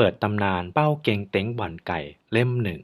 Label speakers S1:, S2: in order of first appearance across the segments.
S1: ปิดตำนานเป้าเก่งเต็งบ่อนไก่เล่มหนึ่ง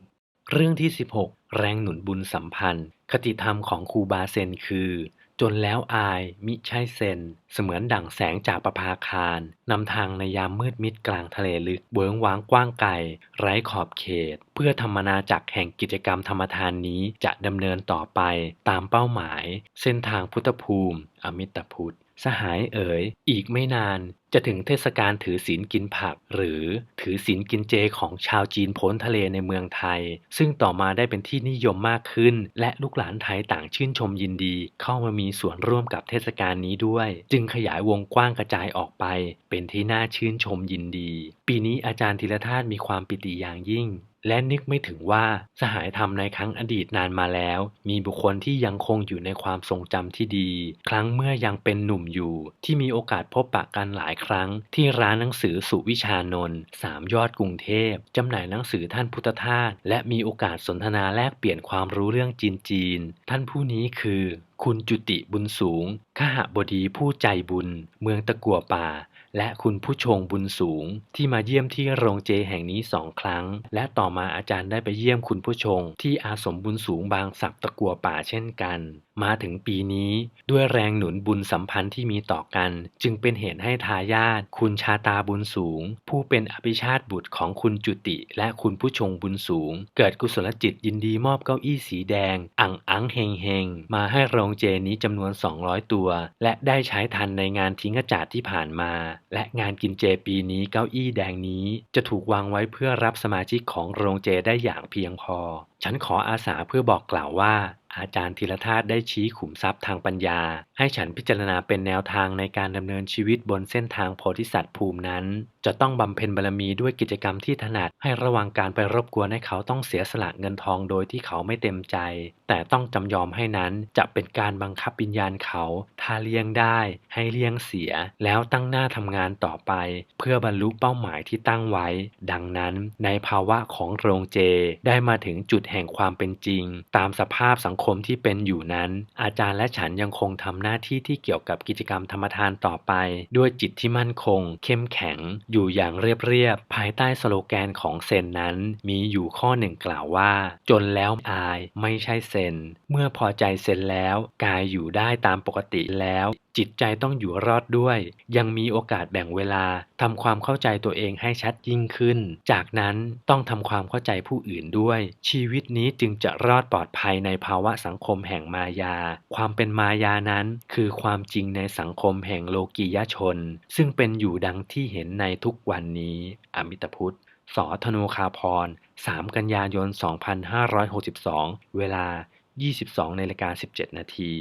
S1: เรื่องที่ 16 แรงหนุนบุญสัมพันธ์ คติธรรมของครูบาเซนคือ จนแล้วอายมิใช่เซน เสมือนดั่งแสงจากประภาคารนำทางในยามมืดมิดกลางทะเลลึกเวิ้งว้างกว้างไกลไร้ขอบเขต เพื่อธรรมนาจักแห่งกิจกรรมธรรมทานนี้จะดำเนินต่อไปตามเป้าหมาย เส้นทางพุทธภูมิ อมิตพุทธสหายเอ๋ย อีกไม่นาน จะถึงเทศกาลถือศีลกินผัก หรือถือศีลกินเจของชาวจีนพ้นทะเลในเมืองไทย ซึ่งต่อมาได้เป็นที่นิยมมากขึ้น และลูกหลานไทยต่างชื่นชมยินดี เข้ามามีส่วนร่วมกับเทศกาลนี้ด้วย จึงขยายวงกว้างกระจายออกไป เป็นที่น่าชื่นชมยินดี ปีนี้อาจารย์ธีรธาตมีความปิติอย่างยิ่งและนึกไม่ถึงว่าสหายธรรมในครั้งอดีตนานมาแล้ว มีบุคคลที่ยังคงอยู่ในความทรงจำที่ดี ครั้งเมื่อยังเป็นหนุ่มอยู่ ที่มีโอกาสพบปะกันหลายครั้งที่ร้านหนังสือสุวิชานนท์สามยอดกรุงเทพจำหน่ายหนังสือท่านพุทธทาสและมีโอกาสสนทนาแลกเปลี่ยนความรู้เรื่องจีนจีน ท่านผู้นี้คือ คุณจุติบุญสูง ขหบดีผู้ใจบุญ เมืองตะกัวป่า และคุณผู้ชงบุญสูง ที่มาเยี่ยมที่โรงเจแห่งนี้สองครั้ง และต่อมาอาจารย์ได้ไปเยี่ยมคุณผู้ชง ที่อาสมบุญสูงบางสักตะกัวป่าเช่นกัน มาถึงปีนี้ด้วยแรงหนุนบุญสัมพันธ์ที่มีต่อกัน จึงเป็นเหตุให้ทายาทคุณชาตาบุญสูง ผู้เป็นอภิชาติบุตรของคุณจุติ และคุณผู้ชงบุญสูง เกิดกุศลจิตยินดีมอบเก้าอี้สีแดงอังอังเฮงเฮงมาให้โรงงเจนี้จำนวน 200 ตัว และได้ใช้ทันในงานทิ้งกระจาดที่ผ่านมา และงานกินเจปีนี้เก้าอี้แดงนี้ จะถูกวางไว้เพื่อรับสมาชิกของโรงเจได้อย่างเพียงพอ ฉันขออาสาเพื่อบอกกล่าวว่า อาจารย์ธีรธาตุได้ชี้ขุมทรัพย์ทางปัญญา ให้ฉันพิจารณาเป็นแนวทางในการดำเนินชีวิตบนเส้นทางโพธิสัตว์ภูมินั้น จะต้องบำเพ็ญบารมีด้วยกิจกรรมที่ถนัด ให้ระวังการไปรบกวนให้เขาต้องเสียสละเงินทองโดยที่เขาไม่เต็มใจ แต่ต้องจำยอมให้นั้นจะเป็นการบังคับวิญญาณเขาถ้าเลี่ยงได้ ให้เลี่ยงเสีย แล้วตั้งหน้าทำงานต่อไป เพื่อบรรลุเป้าหมายที่ตั้งไว้ ดังนั้น ในภาวะของโรงเจ ได้มาถึงจุดแห่งความเป็นจริง ตามสภาพสังคมที่เป็นอยู่นั้น อาจารย์และฉันยังคงทำหน้าที่ที่เกี่ยวกับกิจกรรมธรรมทานต่อไป ด้วยจิตที่มั่นคง เข้มแข็ง อยู่อย่างเรียบๆภายใต้สโลแกนของเซนนั้น มีอยู่ข้อหนึ่งกล่าวว่า จนแล้วอายไม่ใช่เซน เมื่อพอใจเซนแล้ว กายอยู่ได้ตามปกติแล้ว จิตใจต้องอยู่รอดด้วย ยังมีโอกาสแบ่งเวลาทำความเข้าใจตัวเองให้ชัดยิ่งขึ้น จากนั้นต้องทำความเข้าใจผู้อื่นด้วย ชีวิตนี้จึงจะรอดปลอดภัยในภาวะสังคมแห่งมายา ความเป็นมายานั้น คือความจริงในสังคมแห่งโลกียชน ซึ่งเป็นอยู่ดังที่เห็นในทุกวันนี้ อมิตพุทธสอธนูคาพร 3 กันยายน 2562 เวลา 22นาฬิกา17 นาที